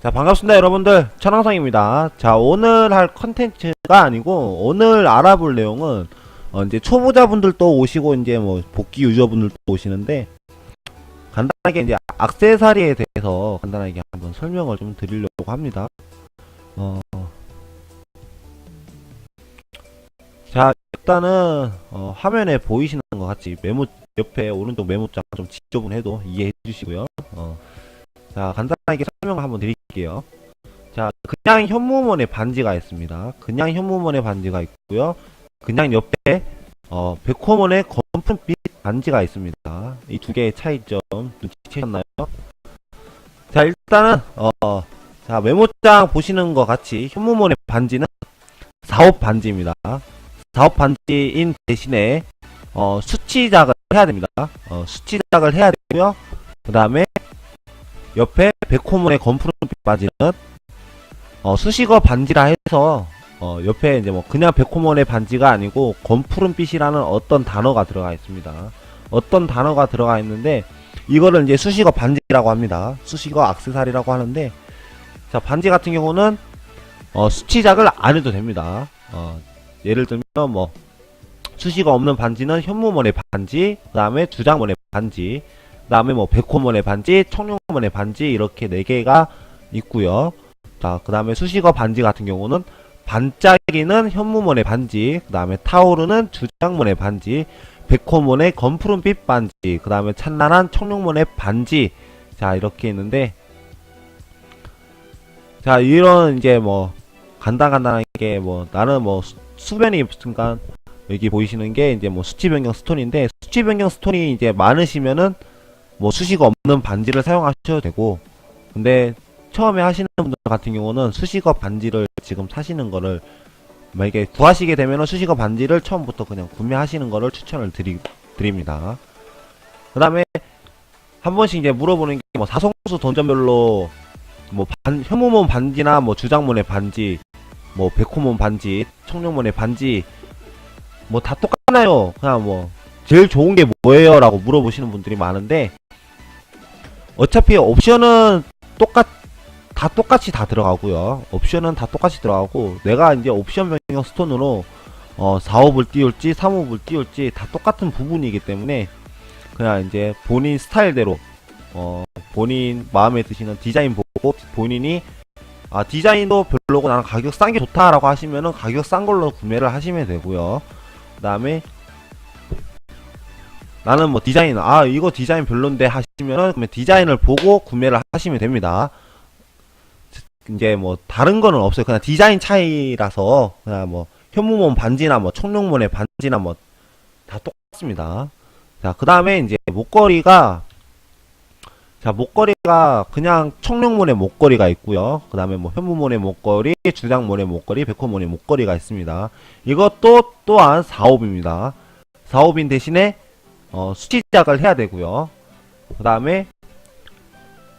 자 반갑습니다 여러분들. 천왕성입니다. 자 오늘 할 컨텐츠가 아니고 오늘 알아볼 내용은 어, 이제 초보자분들도 오시고 이제 뭐 복귀 유저분들도 오시는데 간단하게 이제 악세사리에 대해서 간단하게 한번 설명을 좀 드리려고 합니다. 어, 자 일단은 어, 화면에 보이시는 것 같이 메모 옆에 오른쪽 메모장 좀 지저분해도 이해해 주시고요. 어, 자 간단하게 설명을 한번 드릴게요. 자 그냥 현무원의 반지가 있습니다. 그냥 현무원의 반지가 있고요. 그냥 옆에 어 백호문의 검은빛 반지가 있습니다. 이 두 개의 차이점 눈치채셨나요? 자 일단은 어 자 메모장 보시는 것 같이 현무원의 반지는 사업 반지입니다. 사업 반지인 대신에 어 수치작을 해야 됩니다. 어 수치작을 해야 되고요. 그 다음에 옆에 백호문의 검푸른빛 바지는 어, 수식어 반지라 해서 어, 옆에 이제 뭐 그냥 백호문의 반지가 아니고 검푸른빛이라는 어떤 단어가 들어가 있습니다. 어떤 단어가 들어가 있는데 이거를 이제 수식어 반지라고 합니다. 수식어 악세사리라고 하는데 자 반지 같은 경우는 어, 수치작을 안 해도 됩니다. 어, 예를 들면 뭐 수식어 없는 반지는 현무문의 반지, 그 다음에 주장문의 반지, 그 다음에 뭐 백호문의 반지, 청룡문의 반지 이렇게 네 개가 있고요. 자, 그 다음에 수식어 반지 같은 경우는 반짝이는 현무문의 반지, 그 다음에 타오르는 주장문의 반지, 백호문의 검푸른빛 반지, 그 다음에 찬란한 청룡문의 반지. 자, 이렇게 있는데, 자, 이런 이제 뭐 간단간단하게 뭐 나는 뭐 수- 수변이 있으니까 여기 보이시는 게 이제 뭐 수치 변경 스톤인데 수치 변경 스톤이 이제 많으시면은 뭐 수식어 없는 반지를 사용하셔도 되고 근데 처음에 하시는 분들 같은 경우는 수식어 반지를 지금 사시는 거를 만약에 구하시게 되면은 수식어 반지를 처음부터 그냥 구매하시는 거를 추천을 드리, 드립니다. 그 다음에 한 번씩 이제 물어보는 게 뭐 사성수 던전별로 뭐 반, 현무문 반지나 뭐 주장문의 반지 뭐 백호문 반지 청룡문의 반지 뭐 다 똑같나요? 그냥 뭐 제일 좋은 게 뭐예요? 라고 물어보시는 분들이 많은데 어차피 옵션은 똑같 다 똑같이 다 들어가고요. 옵션은 다 똑같이 들어가고 내가 이제 옵션 변경 스톤으로 어 4홉을 띄울지 3홉을 띄울지 다 똑같은 부분이기 때문에 그냥 이제 본인 스타일대로 어 본인 마음에 드시는 디자인 보고 본인이 아 디자인도 별로고 나는 가격 싼 게 좋다라고 하시면은 가격 싼 걸로 구매를 하시면 되고요. 그다음에 나는 뭐 디자인 아 이거 디자인 별론데 하시면은 그러면 디자인을 보고 구매를 하시면 됩니다. 이제 뭐 다른 거는 없어요. 그냥 디자인 차이라서 그냥 뭐 현무문 반지나 뭐 청룡문의 반지나 뭐 다 똑같습니다. 자, 그 다음에 이제 목걸이가 자, 목걸이가 그냥 청룡문의 목걸이가 있고요. 그 다음에 뭐 현무문의 목걸이, 주장문의 목걸이, 백호문의 목걸이가 있습니다. 이것도 또한 4홉입니다. 4홉인 대신에 어, 수치 작을 해야 되고요. 그 다음에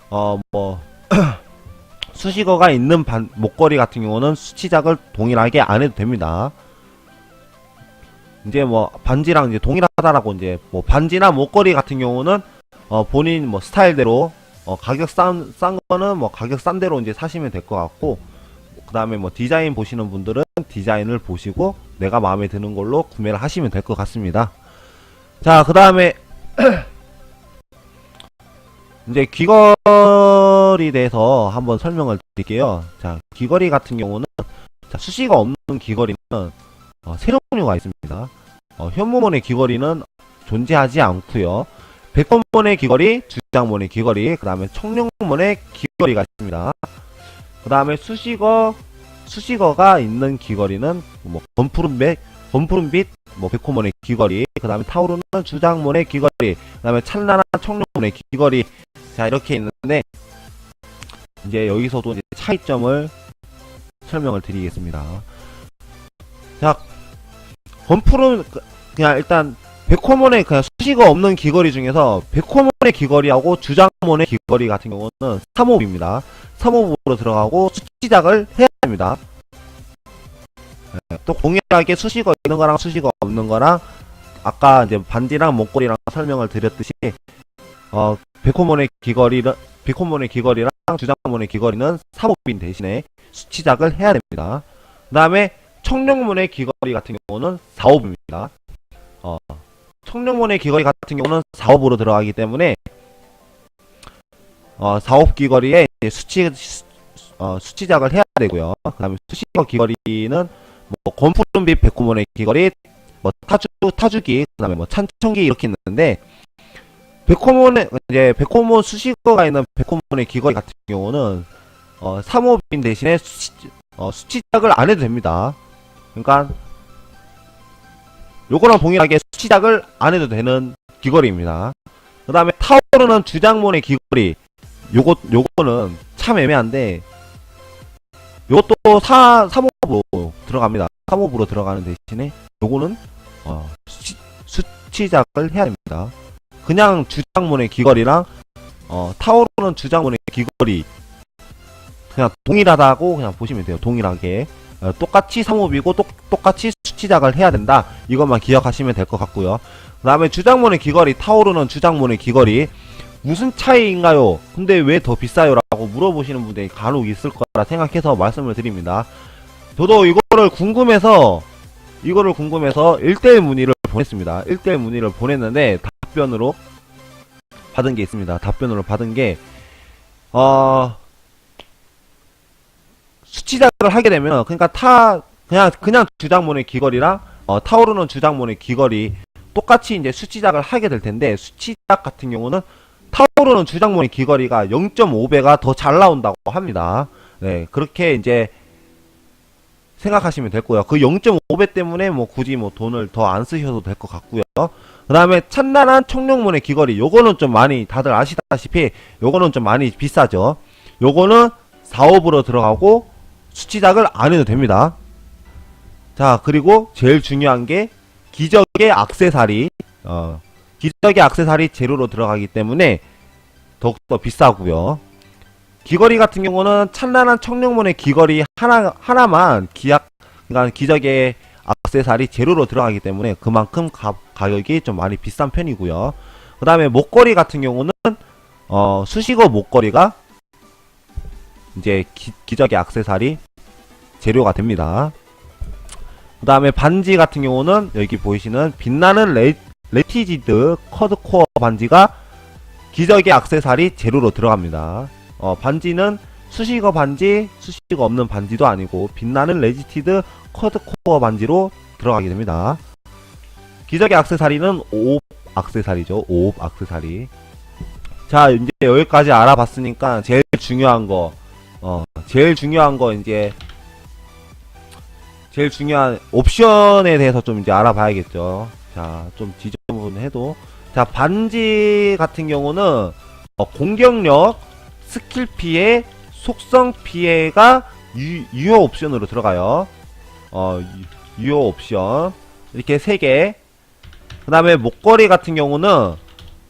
어, 뭐 수식어가 있는 반, 목걸이 같은 경우는 수치작을 동일하게 안 해도 됩니다. 이제 뭐 반지랑 이제 동일하다라고 이제 뭐 반지나 목걸이 같은 경우는 어 본인 뭐 스타일대로 어 가격 싼, 싼 거는 뭐 가격 싼 대로 이제 사시면 될 것 같고 그 다음에 뭐 디자인 보시는 분들은 디자인을 보시고 내가 마음에 드는 걸로 구매를 하시면 될 것 같습니다. 자, 그 다음에 이제 귀걸이 대해서 한번 설명을 드릴게요. 자, 귀걸이 같은 경우는 자, 수시가 없는 귀걸이는 어, 새로운 종류가 있습니다. 어, 현무문의 귀걸이는 존재하지 않고요. 백번문의 귀걸이, 주장문의 귀걸이, 그 다음에 청룡문의 귀걸이가 있습니다. 그 다음에 수식어, 수식어가 있는 귀걸이는 뭐 검푸른빛, 검푸른빛, 뭐 백호문의 귀걸이, 그 다음에 타오르는 주장문의 귀걸이, 그 다음에 찬란한 청룡문의 귀걸이, 자 이렇게 있는데 이제 여기서도 이제 차이점을 설명을 드리겠습니다. 자, 건풀은 그- 그냥 일단 백호문의 그냥 수식어 없는 귀걸이 중에서 백호문의 귀걸이하고 주장문의 귀걸이 같은 경우는 3호입니다. 3호으로 들어가고 수치작을 해야 됩니다. 네, 또 동일하게 수식어 있는 거랑 수식어 없는 거랑 아까 이제 반지랑 목걸이랑 설명을 드렸듯이 어, 백호몬의 귀걸이를, 백호몬의 귀걸이랑 주장몬의 귀걸이는 3호빈 대신에 수치작을 해야 됩니다. 그 다음에 청룡문의 귀걸이 같은 경우는 4호입니다. 어, 청룡문의 귀걸이 같은 경우는 4호으로 들어가기 때문에 어, 4호 귀걸이에 수치 수, 어, 수치작을 해야 되고요. 그 다음에 수식어 귀걸이는 뭐 권푸른빛 백호문의 귀걸이, 뭐 타주 타주기, 그 다음에 뭐 찬청기 이렇게 있는데 백호문의 이제 백호문 수식어가 있는 백호문의 귀걸이 같은 경우는 어, 3호빈 대신에 수치, 어, 수치작을 안 해도 됩니다. 그러니까 요거랑 동일하게 수치작을 안 해도 되는 귀걸이입니다. 그 다음에 타오르는 주장문의 귀걸이 요거 요거는 참 애매한데 요것도 4 3호로 들어갑니다. 3호부로 들어가는 대신에 요거는 어, 수치, 수치작을 해야 됩니다. 그냥 주장문의 귀걸이랑 어, 타오르는 주장문의 귀걸이 그냥 동일하다고 그냥 보시면 돼요. 동일하게 어, 똑같이 3호비고 똑, 똑같이 수치작을 해야 된다. 이것만 기억하시면 될 것 같고요. 그 다음에 주장문의 귀걸이 타오르는 주장문의 귀걸이 무슨 차이인가요? 근데 왜 더 비싸요? 라고 물어보시는 분들이 간혹 있을 거라 생각해서 말씀을 드립니다. 저도 이거를 궁금해서 이거를 궁금해서 1대1 문의를 보냈습니다. 1대1 문의를 보냈는데 답변으로 받은 게 있습니다. 답변으로 받은 게 어, 수치작을 하게 되면 그러니까 타 그냥 그냥 주장문의 귀걸이랑 어, 타오르는 주장문의 귀걸이 똑같이 이제 수치작을 하게 될 텐데 수치작 같은 경우는 타오르는 주장문의 귀걸이가 0.5배가 더 잘 나온다고 합니다. 네, 그렇게 이제 생각하시면 될 거예요. 그 0.5배 때문에 뭐 굳이 뭐 돈을 더 안 쓰셔도 될 것 같고요. 그 다음에 찬란한 청룡문의 귀걸이 요거는 좀 많이 다들 아시다시피 요거는 좀 많이 비싸죠. 요거는 4옵으로 들어가고 수치작을 안 해도 됩니다. 자 그리고 제일 중요한 게 기적의 악세사리 어, 기적의 악세사리 재료로 들어가기 때문에 더욱더 비싸고요. 귀걸이 같은 경우는 찬란한 청룡문의 귀걸이 하나 하나만 기약 그러니까 기적의 악세사리 재료로 들어가기 때문에 그만큼 가, 가격이 좀 많이 비싼 편이고요. 그 다음에 목걸이 같은 경우는 어, 수식어 목걸이가 이제 기, 기적의 악세사리 재료가 됩니다. 그 다음에 반지 같은 경우는 여기 보이시는 빛나는 레, 레티지드 커드코어 반지가 기적의 악세사리 재료로 들어갑니다. 어, 반지는 수식어 반지, 수식어 없는 반지도 아니고 빛나는 레지티드 커드코어 반지로 들어가게 됩니다. 기적의 악세사리는 5옵 악세사리죠. 5옵 악세사리. 자, 이제 여기까지 알아봤으니까 제일 중요한 거, 어, 제일 중요한 거 이제 제일 중요한 옵션에 대해서 좀 이제 알아봐야겠죠. 자, 좀 지저분해도 자, 반지 같은 경우는 어, 공격력, 스킬 피해, 속성 피해가 유, 유효 옵션으로 들어가요. 어, 유- 유효 옵션. 이렇게 세 개. 그 다음에 목걸이 같은 경우는,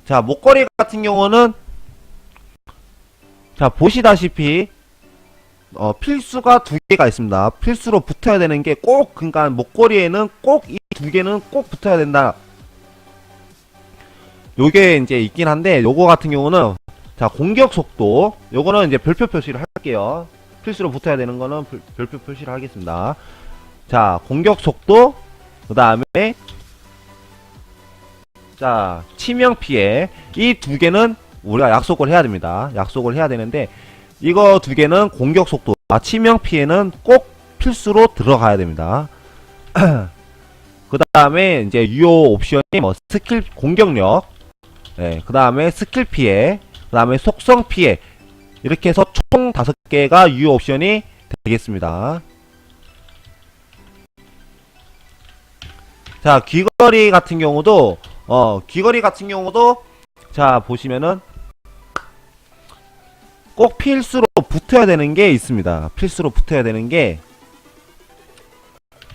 자, 목걸이 같은 경우는, 자, 보시다시피, 어, 필수가 두 개가 있습니다. 필수로 붙어야 되는 게 꼭, 그러니까 목걸이에는 꼭 이 두 개는 꼭 붙어야 된다. 요게 이제 있긴 한데, 요거 같은 경우는, 자, 공격 속도. 요거는 이제 별표 표시를 할게요. 필수로 붙어야 되는 거는 별- 별표 표시를 하겠습니다. 자, 공격 속도. 그 다음에, 자, 치명 피해. 이 두 개는 우리가 약속을 해야 됩니다. 약속을 해야 되는데, 이거 두 개는 공격 속도, 아, 치명 피해는 꼭 필수로 들어가야 됩니다. 그 다음에 이제 유효 옵션이 뭐 스킬 공격력, 네, 그 다음에 스킬 피해, 그 다음에 속성 피해 이렇게 해서 총 다섯 개가 유효 옵션이 되겠습니다. 자 귀걸이 같은 경우도 어 귀걸이 같은 경우도 자 보시면은 꼭 필수로 붙어야 되는 게 있습니다. 필수로 붙어야 되는 게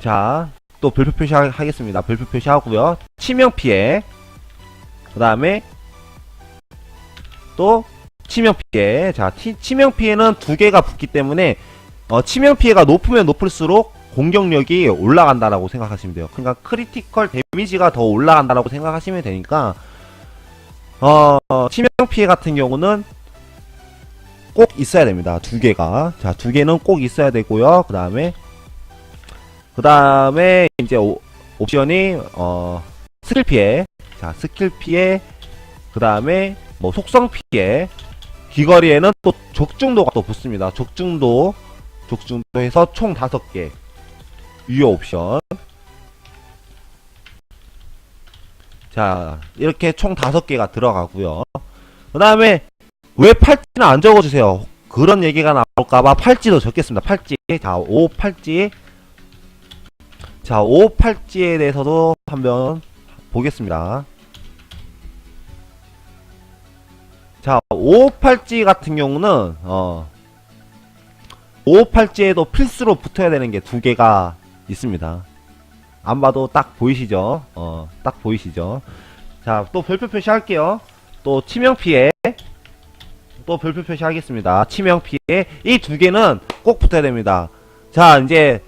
자, 또 별표 표시하겠습니다. 별표 표시하고요. 치명 피해. 그 다음에 또 치명 피해. 자, 티- 치명 피해는 두 개가 붙기 때문에 어, 치명 피해가 높으면 높을수록 공격력이 올라간다라고 생각하시면 돼요. 그러니까 크리티컬 데미지가 더 올라간다라고 생각하시면 되니까 어, 어, 치명 피해 같은 경우는 꼭 있어야 됩니다. 두 개가. 자, 두 개는 꼭 있어야 되고요. 그 다음에, 그 다음에, 이제, 오, 옵션이, 어, 스킬 피해. 자, 스킬 피해. 그 다음에, 뭐, 속성 피해. 귀걸이에는 또 적중도가 또 붙습니다. 적중도, 적중도에서 총 다섯 개. 유효 옵션. 자, 이렇게 총 다섯 개가 들어가고요. 그 다음에, 왜 팔찌는 안 적어주세요? 그런 얘기가 나올까봐 팔찌도 적겠습니다. 팔찌. 자, 5 팔찌. 자, 5 팔찌에 대해서도 한번 보겠습니다. 자, 5 팔찌 같은 경우는, 어, 5 팔찌에도 필수로 붙어야 되는 게 두 개가 있습니다. 안 봐도 딱 보이시죠? 어, 딱 보이시죠? 자, 또 별표 표시할게요. 또 치명 피해. 또 별표 표시하겠습니다. 치명 피해. 이 두 개는 꼭 붙어야 됩니다. 자, 이제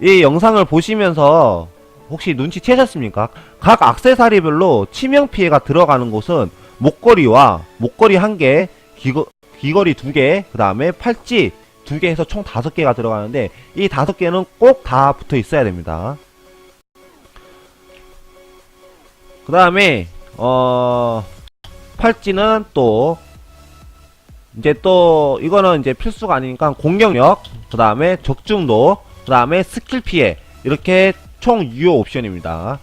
이 영상을 보시면서 혹시 눈치채셨습니까? 각 악세사리별로 치명 피해가 들어가는 곳은 목걸이와 목걸이 한 개, 귀거, 귀걸이 두 개, 그 다음에 팔찌 두 개 해서 총 다섯 개가 들어가는데 이 다섯 개는 꼭 다 붙어 있어야 됩니다. 그 다음에 어 팔찌는 또 이제 또 이거는 이제 필수가 아니니까 공격력 그 다음에 적중도 그 다음에 스킬 피해 이렇게 총 유효 옵션입니다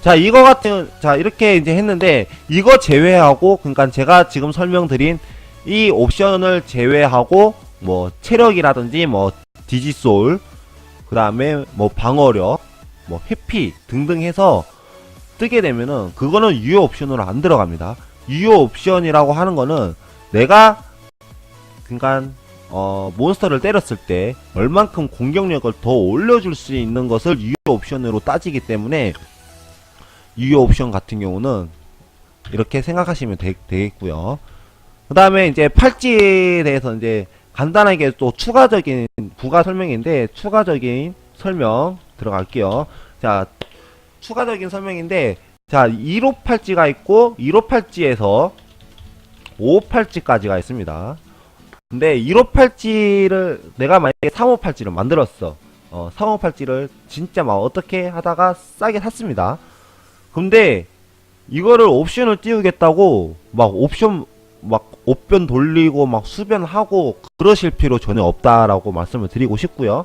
자 이거 같은 자 이렇게 이제 했는데 이거 제외하고 그러니까 제가 지금 설명드린 이 옵션을 제외하고 뭐 체력이라든지 뭐 디지솔 그 다음에 뭐 방어력 뭐 회피 등등 해서 뜨게 되면은 그거는 유효 옵션으로 안 들어갑니다. 유효 옵션이라고 하는 거는 내가 그러니까 어 몬스터를 때렸을 때 얼만큼 공격력을 더 올려줄 수 있는 것을 유효 옵션으로 따지기 때문에 유효 옵션 같은 경우는 이렇게 생각하시면 되, 되겠고요. 그 다음에 이제 팔찌에 대해서 이제 간단하게 또 추가적인 부가 설명인데 추가적인 설명 들어갈게요. 자, 추가적인 설명인데 자, 1호 팔찌가 있고 1호 팔찌에서 5호 팔찌까지가 있습니다. 근데 1호 팔찌를 내가 만약에 3호 팔찌를 만들었어. 어, 3호 팔찌를 진짜 막 어떻게 하다가 싸게 샀습니다. 근데 이거를 옵션을 띄우겠다고 막 옵션 막 옵변 돌리고 막 수변하고 그러실 필요 전혀 없다라고 말씀을 드리고 싶고요.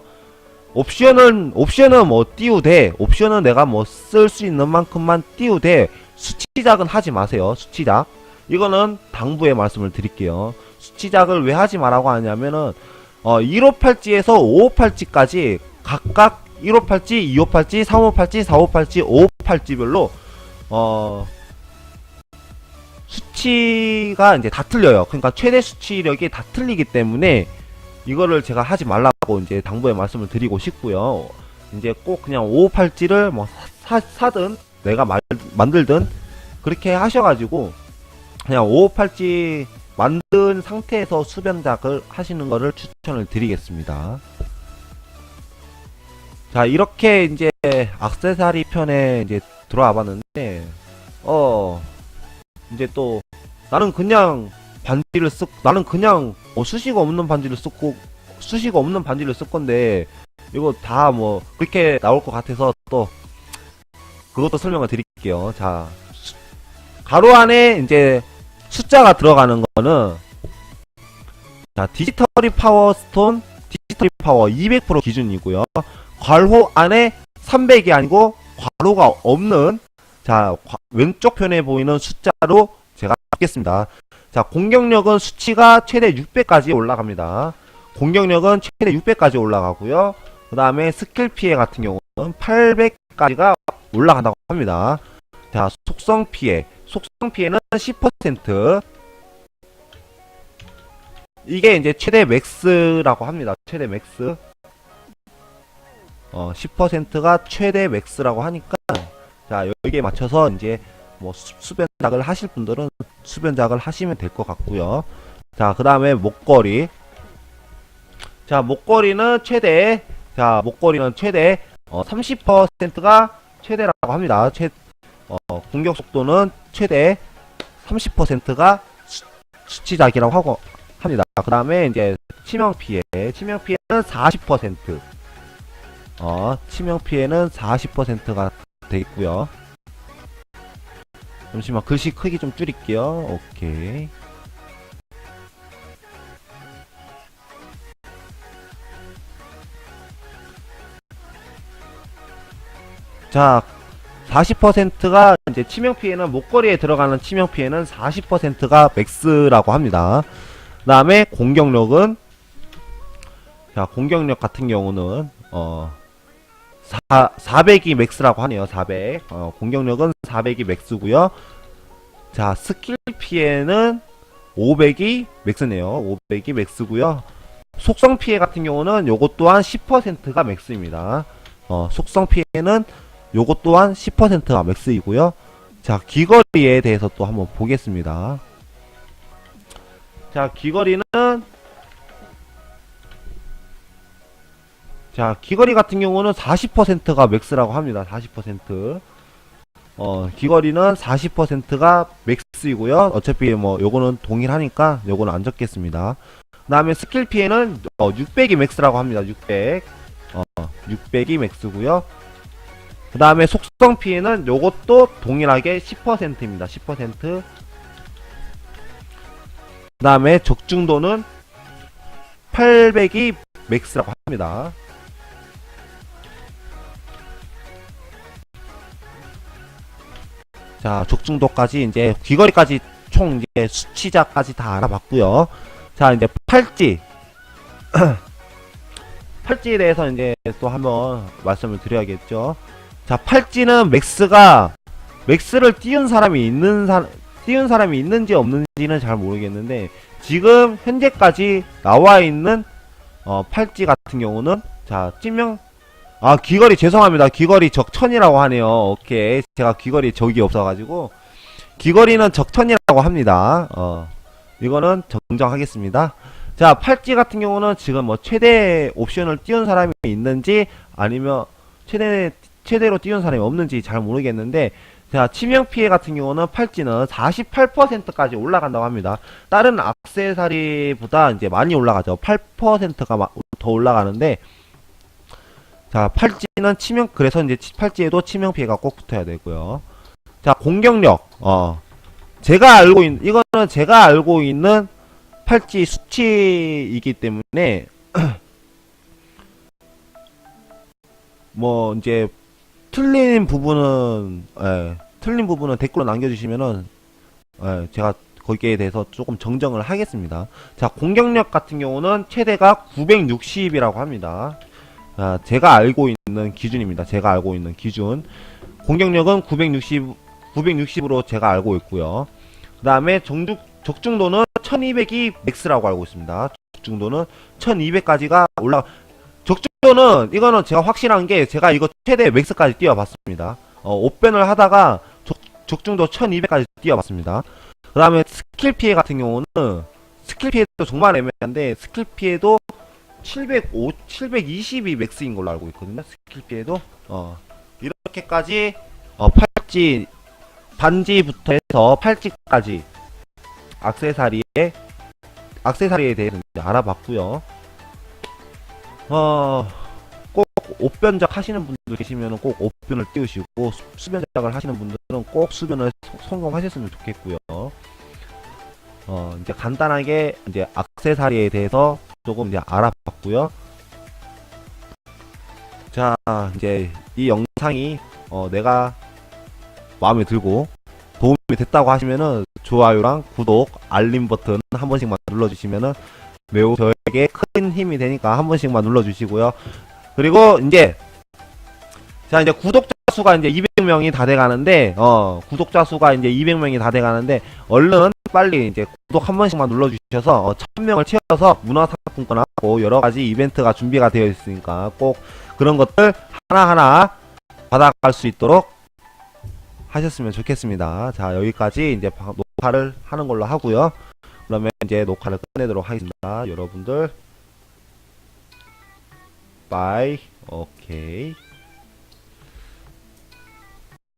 옵션은 옵션은 뭐 띄우되 옵션은 내가 뭐 쓸 수 있는 만큼만 띄우되 수치작은 하지 마세요. 수치작. 이거는 당부의 말씀을 드릴게요. 수치작을 왜 하지 말라고 하냐면은 어 1호 팔찌에서 5호 팔찌까지 각각 1호 팔찌, 2호 팔찌, 3호 팔찌, 4호 팔찌, 5호 팔찌별로 어 수치가 이제 다 틀려요. 그러니까 최대 수치력이 다 틀리기 때문에 이거를 제가 하지 말라고 이제 당부의 말씀을 드리고 싶고요. 이제 꼭 그냥 5 팔찌를 뭐 사, 사 든 내가 말, 만들든 그렇게 하셔가지고 그냥 5 팔찌 만든 상태에서 수변작을 하시는 거를 추천을 드리겠습니다. 자 이렇게 이제 악세사리 편에 이제 들어와 봤는데 어 이제 또 나는 그냥 반지를 쓰 나는 그냥 뭐 수시가 없는 반지를 쓰고 수시가 없는 반지를 쓸 건데 이거 다 뭐 그렇게 나올 것 같아서 또 그것도 설명을 드릴게요. 자 수- 가로 안에 이제 숫자가 들어가는 거는 자 디지털이 파워 스톤 디지털이 파워 200% 기준이고요. 괄호 안에 300이 아니고 괄호가 없는 자 과- 왼쪽 편에 보이는 숫자로 제가 잡겠습니다. 자 공격력은 수치가 최대 600까지 올라갑니다. 공격력은 최대 600까지 올라가고요. 그 다음에 스킬 피해 같은 경우는 800까지가 올라간다고 합니다. 자 속성 피해 속성 피해는 10% 이게 이제 최대 맥스라고 합니다. 최대 맥스 어 10%가 최대 맥스라고 하니까 자 여기에 맞춰서 이제 뭐 수- 수변작을 하실 분들은 수변작을 하시면 될 것 같고요. 자, 그 다음에 목걸이. 자, 목걸이는 최대, 자, 목걸이는 최대, 어, 30%가 최대라고 합니다. 최, 어, 공격 속도는 최대 30%가 수치작이라고 하고 합니다. 그 다음에 이제 치명 피해, 치명 피해는 40%. 어, 치명 피해는 40%가 돼 있고요. 잠시만 글씨 크기 좀 줄일게요. 오케이. 자, 40%가 이제 치명 피해는 목걸이에 들어가는 치명 피해는 40%가 맥스라고 합니다. 그다음에 공격력은 자, 공격력 같은 경우는 어 4, 400이 맥스라고 하네요. 400. 어, 공격력은 400이 맥스고요. 자, 스킬 피해는 500이 맥스네요. 500이 맥스고요. 속성 피해 같은 경우는 요것 또한 10%가 맥스입니다. 어, 속성 피해는 요것 또한 10%가 맥스이고요. 자, 귀걸이에 대해서 또 한번 보겠습니다. 자, 귀걸이는 자, 귀걸이 같은 경우는 40%가 맥스라고 합니다. 40%. 어, 귀걸이는 40%가 맥스이고요. 어차피 뭐 요거는 동일하니까 요거는 안 적겠습니다. 그 다음에 스킬 피해는 어, 600이 맥스라고 합니다. 600. 어, 600이 맥스고요. 그 다음에 속성 피해는 요것도 동일하게 10%입니다. 10%. 그 다음에 적중도는 800이 맥스라고 합니다. 자, 적중도까지 이제 귀걸이까지 총 이제 수치자까지 다 알아봤고요. 자, 이제 팔찌. 팔찌에 대해서 이제 또 한번 말씀을 드려야겠죠. 자, 팔찌는 맥스가 맥스를 띄운 사람이 있는 사 띄운 사람이 있는지 없는지는 잘 모르겠는데 지금 현재까지 나와 있는 어, 팔찌 같은 경우는 자, 찐명 아, 귀걸이 죄송합니다. 귀걸이 적천이라고 하네요. 오케이. 제가 귀걸이 적이 없어 가지고 귀걸이는 적천이라고 합니다. 어. 이거는 정정하겠습니다. 자, 팔찌 같은 경우는 지금 뭐 최대 옵션을 띄운 사람이 있는지 아니면 최대 최대로 띄운 사람이 없는지 잘 모르겠는데 자 치명 피해 같은 경우는 팔찌는 48%까지 올라간다고 합니다. 다른 악세사리보다 이제 많이 올라가죠. 8%가 더 올라가는데 자 팔찌는 치명 그래서 이제 치- 팔찌에도 치명 피해가 꼭 붙어야 되고요. 자 공격력 어 제가 알고 있는 이거는 제가 알고 있는 팔찌 수치이기 때문에 뭐 이제 틀린 부분은 예, 틀린 부분은 댓글로 남겨주시면은 예, 제가 거기에 대해서 조금 정정을 하겠습니다. 자 공격력 같은 경우는 최대가 960이라고 합니다. 아, 제가 알고 있는 기준입니다. 제가 알고 있는 기준 공격력은 960 960으로 제가 알고 있고요. 그 다음에 정중 적중도는 1200이 맥스라고 알고 있습니다. 적중도는 1200까지가 올라 적중도는 이거는 제가 확실한 게 제가 이거 최대 맥스까지 뛰어봤습니다. 어, 옵변을 하다가 적, 적중도 1200까지 뛰어봤습니다. 그 다음에 스킬 피해 같은 경우는 스킬 피해도 정말 애매한데 스킬 피해도 705, 720이 맥스인 걸로 알고 있거든요. 스킬 피해도 어, 이렇게까지 어, 팔찌 반지부터 해서 팔찌까지 악세사리에 악세사리에 대해서 알아봤고요. 어, 꼭 옷변작 하시는 분들 계시면 꼭 옷변을 띄우시고 수- 수변작을 하시는 분들은 꼭 수변을 소- 성공하셨으면 좋겠고요. 어, 이제 간단하게 이제 악세사리에 대해서 조금 이제 알아봤고요. 자, 이제 이 영상이 어, 내가 마음에 들고 도움이 됐다고 하시면은 좋아요랑 구독, 알림 버튼 한 번씩만 눌러주시면은 매우 저에게 큰 힘이 되니까 한 번씩만 눌러주시고요. 그리고 이제 자 이제 구독자 수가 이제 200명이 다 돼가는데 어 구독자 수가 이제 200명이 다 돼가는데 얼른 빨리 이제 구독 한 번씩만 눌러주셔서 어, 1000명을 채워서 문화상품권 하고 여러 가지 이벤트가 준비가 되어 있으니까 꼭 그런 것들 하나하나 받아갈 수 있도록 하셨으면 좋겠습니다. 자 여기까지 이제 바- 녹화를 하는 걸로 하고요. 그러면 이제 녹화를 끝내도록 하겠습니다. 여러분들 바이 오케이